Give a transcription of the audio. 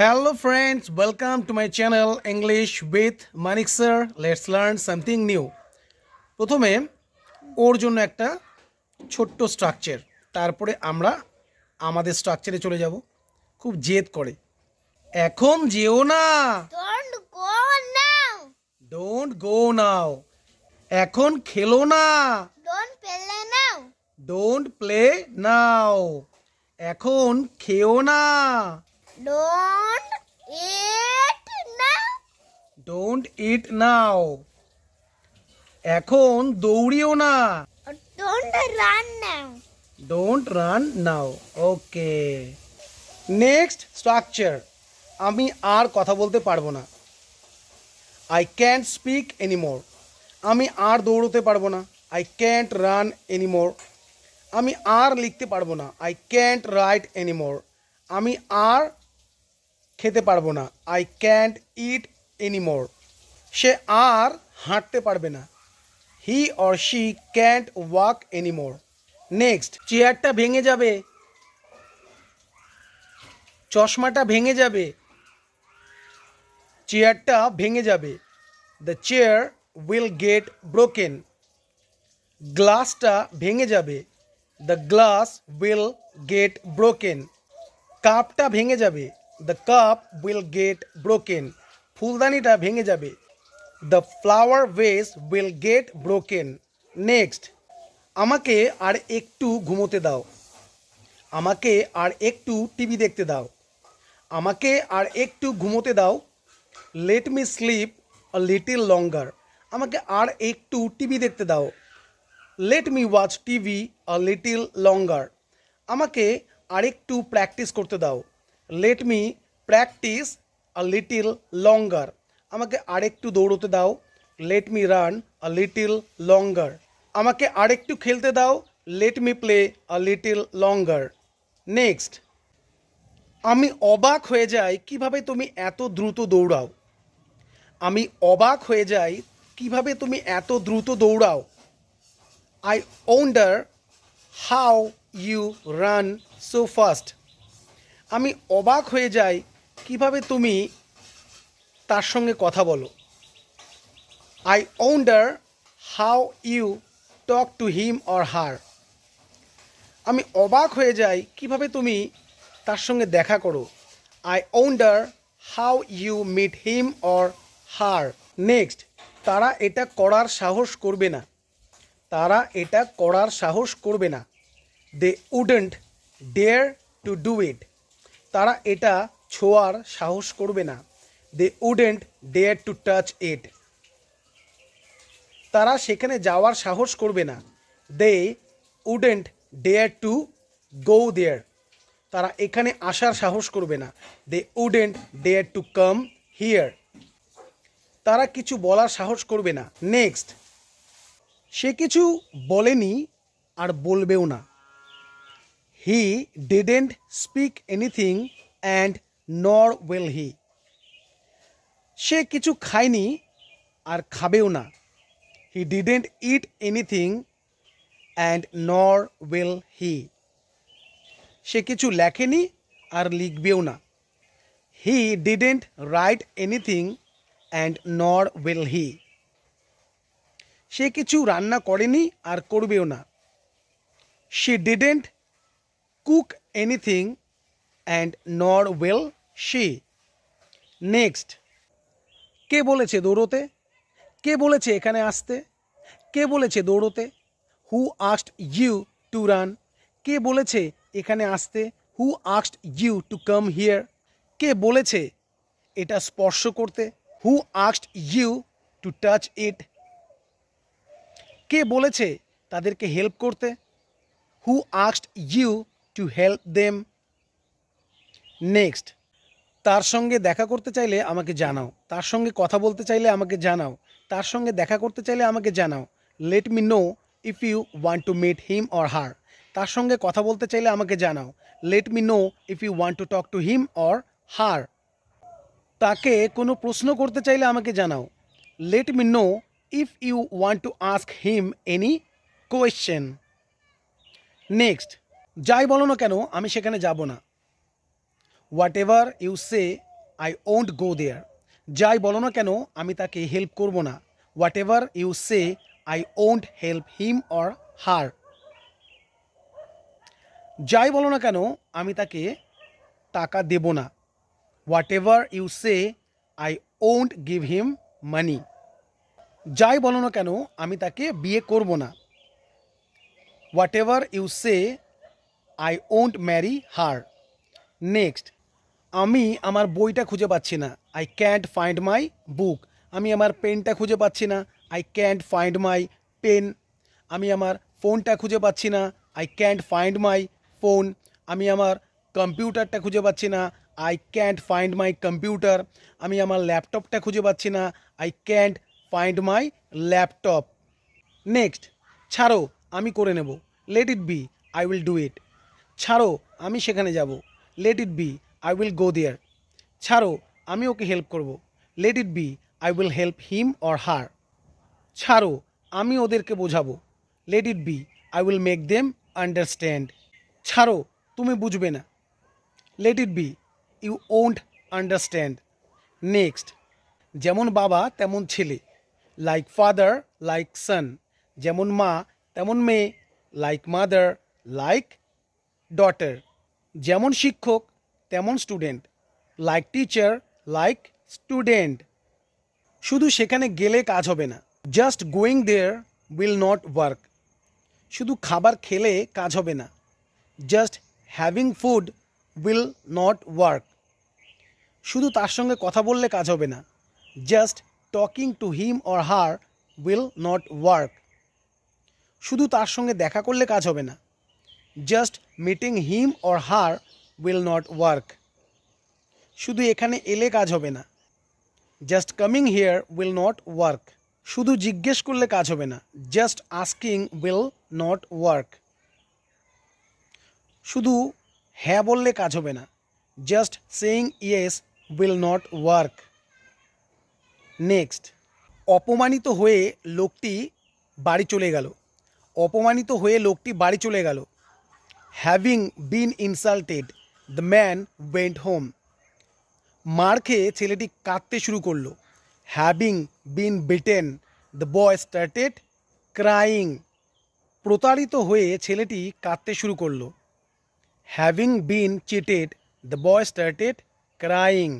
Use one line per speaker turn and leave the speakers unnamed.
Hello friends, welcome to my channel English with Manik sir. Let's learn something new. প্রথমে ওর জন্য একটা ছোট্ট structure তারপরে আমরা আমাদের স্ট্রাকচারে চলে যাব খুব জেদ করে এখন যেও না
Don't go now.
Don't go now এখন খেলো না
Don't play now.
Don't play now এখন খেও না
Don't eat now.
Don't eat now এখন দৌড়িও না।
Don't run now.
Don't run now okay next structure আমি আর কথা বলতে পারব না। আই ক্যান্ট স্পিক এনিমোর আমি আর দৌড়তে পারব না। আই ক্যান্ট রান এনিমোর আমি আর লিখতে পারব না। আই ক্যান্ট রাইট এনিমোর আমি আর খেতে পারব না। আই ক্যান্ট ইট এনিমোর সে আর হাঁটতে পারবে না। He or she can't walk anymore next চেয়ারটা ভেঙে যাবে। চশমাটা ভেঙে যাবে। চেয়ারটা ভেঙে যাবে। The chair will get broken গ্লাসটা ভেঙে যাবে। The glass will get broken কাপটা ভেঙে যাবে। The cup will get broken ফুলদানিটা ভেঙে যাবে। The flower vase will get broken next আমাকে আর একটু ঘুমোতে দাও। আমাকে আর একটু টিভি দেখতে দাও। আমাকে আর একটু ঘুমোতে দাও। Let me sleep a little longer আমাকে আর একটু টিভি দেখতে দাও। Let me watch TV a little longer আমাকে আরেকটু প্র্যাকটিস করতে দাও। Let me practise a little longer আমাকে আরেকটু দৌড়তে দাও। Let me run a little longer আমাকে আরেকটু খেলতে দাও। Let me play a little longer next আমি অবাক হয়ে যাই কীভাবে তুমি এত দ্রুত দৌড়াও। আমি অবাক হয়ে যাই কীভাবে তুমি এত দ্রুত দৌড়াও। I wonder how you run so fast আমি অবাক হয়ে যাই, কীভাবে তুমি তার সঙ্গে কথা বলো। I wonder how you talk to him or her আমি অবাক হয়ে যাই, কীভাবে তুমি তার সঙ্গে দেখা করো। I wonder how you meet him or her next তারা এটা করার সাহস করবে না। তারা এটা করার সাহস করবে না। They wouldn't dare to do it তারা এটা ছোঁয়ার সাহস করবে না। They wouldn't dare to touch it তারা সেখানে যাওয়ার সাহস করবে না। They wouldn't dare to go there তারা এখানে আসার সাহস করবে না। They wouldn't dare to come here তারা কিছু বলার সাহস করবে না। নেক্সট সে কিছু বলেনি আর বলবেও না। He didn't speak anything and nor will he সে কিছু খায়নি আর খাবেও না। He didn't eat anything and nor will he সে কিছু লেখেনি আর লিখবেও না। He didn't write anything and nor will he সে কিছু রান্না করেনি আর করবেও না। She didn't cook anything and nor will she next কে বলেছে দৌড়োতে? কে বলেছে এখানে আসতে? কে বলেছে দৌড়োতে? Who asked you to run কে বলেছে এখানে আসতে? Who asked you to come here কে বলেছে এটা স্পর্শ করতে? Who asked you to touch it কে বলেছে তাদেরকে হেল্প করতে? Who asked you to help them next তার সঙ্গে দেখা করতে চাইলে আমাকে জানাও। তার সঙ্গে কথা বলতে চাইলে আমাকে জানাও। তার সঙ্গে দেখা করতে চাইলে আমাকে জানাও। Let me know if you want to meet him or her তার সঙ্গে কথা বলতে চাইলে আমাকে জানাও। Let me know if you want to talk to him or her তাকে কোনো প্রশ্ন করতে চাইলে আমাকে জানাও। Let me know if you want to ask him any question next যাই বলো না কেন, আমি সেখানে যাব না। Whatever you say I won't go there যাই বলো না কেন, আমি তাকে হেল্প করব না। Whatever you say I won't help him or her যাই বলো না কেন, আমি তাকে টাকা দেব না। Whatever you say I won't give him money যাই বলো না কেন, আমি তাকে বিয়ে করব না। Whatever you say I won't marry her next আমি আমার বইটা খুঁজে পাচ্ছি না। I can't find my book আমি আমার পেনটা খুঁজে পাচ্ছি না। I can't find my pen আমি আমার ফোনটা খুঁজে পাচ্ছি না। I can't find my phone আমি আমার কম্পিউটারটা খুঁজে পাচ্ছি না। I can't find my computer আমি আমার ল্যাপটপটা খুঁজে পাচ্ছি না। I can't find my laptop next ছাড়ো, আমি করে নেব। Let it be I will do it ছাড়ো, আমি সেখানে যাব। Let it be I will go there ছাড়ো, আমি ওকে হেল্প করব। Let it be I will help him or her ছাড়ো, আমি ওদেরকে বোঝাবো। Let it be I will make them understand ছাড়ো, তুমি বুঝবে না। Let it be you won't understand next যেমন বাবা, তেমন ছেলে। লাইক ফাদার লাইক সন যেমন মা, তেমন মেয়ে। লাইক মাদার লাইক ডটার যেমন শিক্ষক, তেমন student like teacher like student শুধু সেখানে গেলে কাজ হবে না। Just going there will not work শুধু খাবার খেলে কাজ হবে না। Just having food will not work শুধু তার সঙ্গে কথা বললে কাজ হবে না। Just talking to him or her will not work শুধু তার সঙ্গে দেখা করলে কাজ হবে না। Just meeting him or her will not work শুধু এখানে এলে কাজ হবে না। Just coming here will not work শুধু জিজ্ঞেস করলে কাজ হবে না। Just asking will not work শুধু হ্যাঁ বললে কাজ হবে না। Just saying yes will not work next অপমানিত হয়ে লোকটি বাড়ি চলে গেল। অপমানিত হয়ে লোকটি বাড়ি চলে গেল। Having been insulted the man went home মার খেয়ে ছেলেটি কাঁদতে শুরু করল। Having been beaten the boy started crying প্রতারিত হয়ে ছেলেটি কাঁদতে শুরু করল। Having been cheated the boy started crying